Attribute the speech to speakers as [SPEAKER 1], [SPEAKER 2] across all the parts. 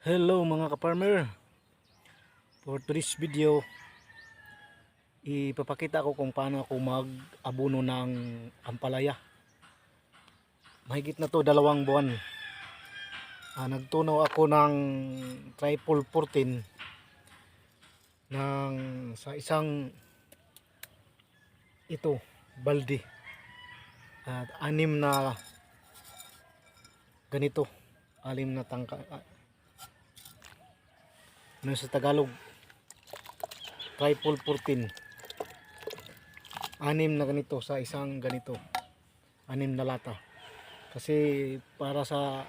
[SPEAKER 1] Hello mga ka-farmer. For today's video Ipapakita ko kung paano ako mag-abuno ng ampalaya. Mahigit na to dalawang buwan. Ah, Nagtunaw ako ng triple 14 ng, Sa isang Ito Balde. At anim na Ganito Alim na tangka ano sa Tagalog? Triple 14 anim na ganito sa isang ganito. Anim na lata. Kasi para sa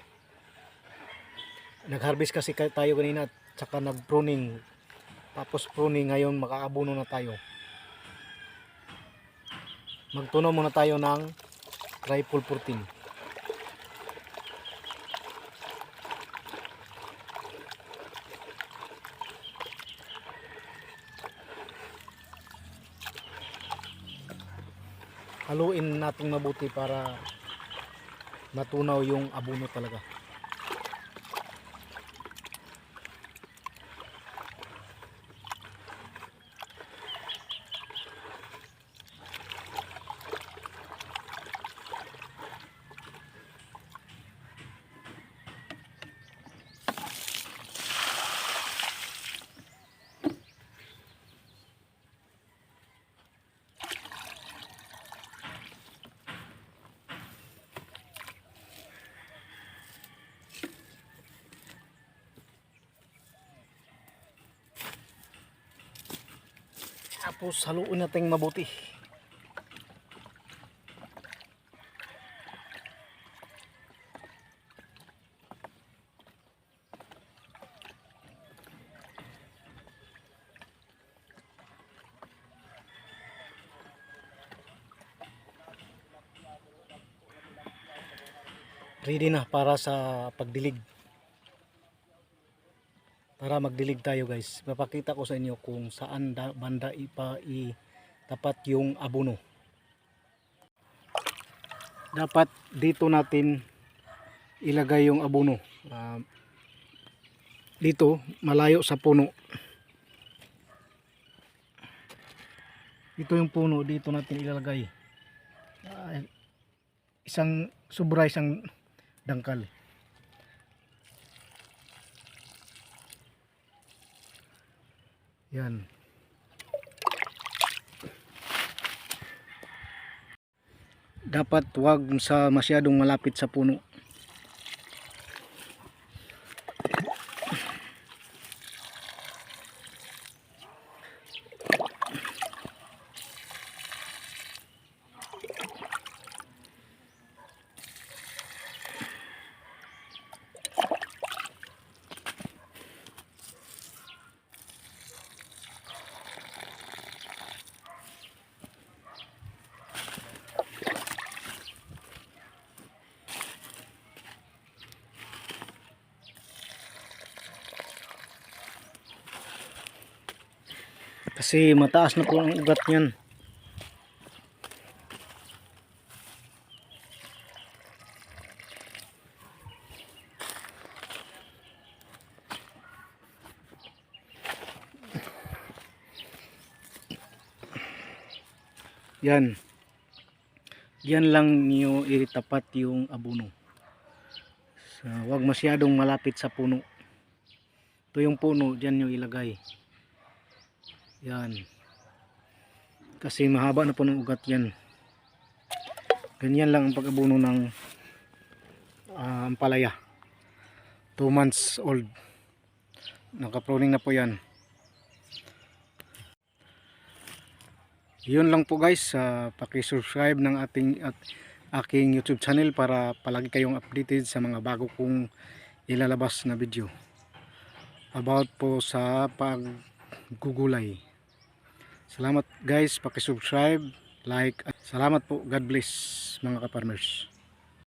[SPEAKER 1] nag-harvest kasi tayo kanina at saka nag-pruning. Tapos pruning ngayon makaabuno na tayo. Magtunaw muna tayo ng triple 14 haluin natin mabuti para matunaw yung abuno talaga tapos haluin natin mabuti. Ready na para sa pagdilig para magdilig tayo guys. Papakita ko sa inyo kung saan da, banda ipa i tapat yung abono dapat dito natin ilagay yung abono Ah, dito malayo sa puno. Ito yung puno dito natin ilalagay. Ah, isang sobra isang dangkal Yan. Dapat wag sa masyadong malapit sa puno. Kasi mataas na po ang ugat niyan. Yan. Yan lang niyo itapat yung abono. So, wag masyadong malapit sa puno. Ito yung puno, diyan nyo ilagay. Yan. Kasi mahaba na po ng ugat yan. Ganyan lang ang pag-abuno ng ah, ampalaya. 2 months old. Naka-pruning na po yan. Yun lang po guys. Uh, paki-subscribe ng ating at aking YouTube channel para palagi kayong updated sa mga bago kong ilalabas na video. About po sa paggugulay. Salamat guys, paki-subscribe, like. at Salamat po. God bless mga ka-farmers.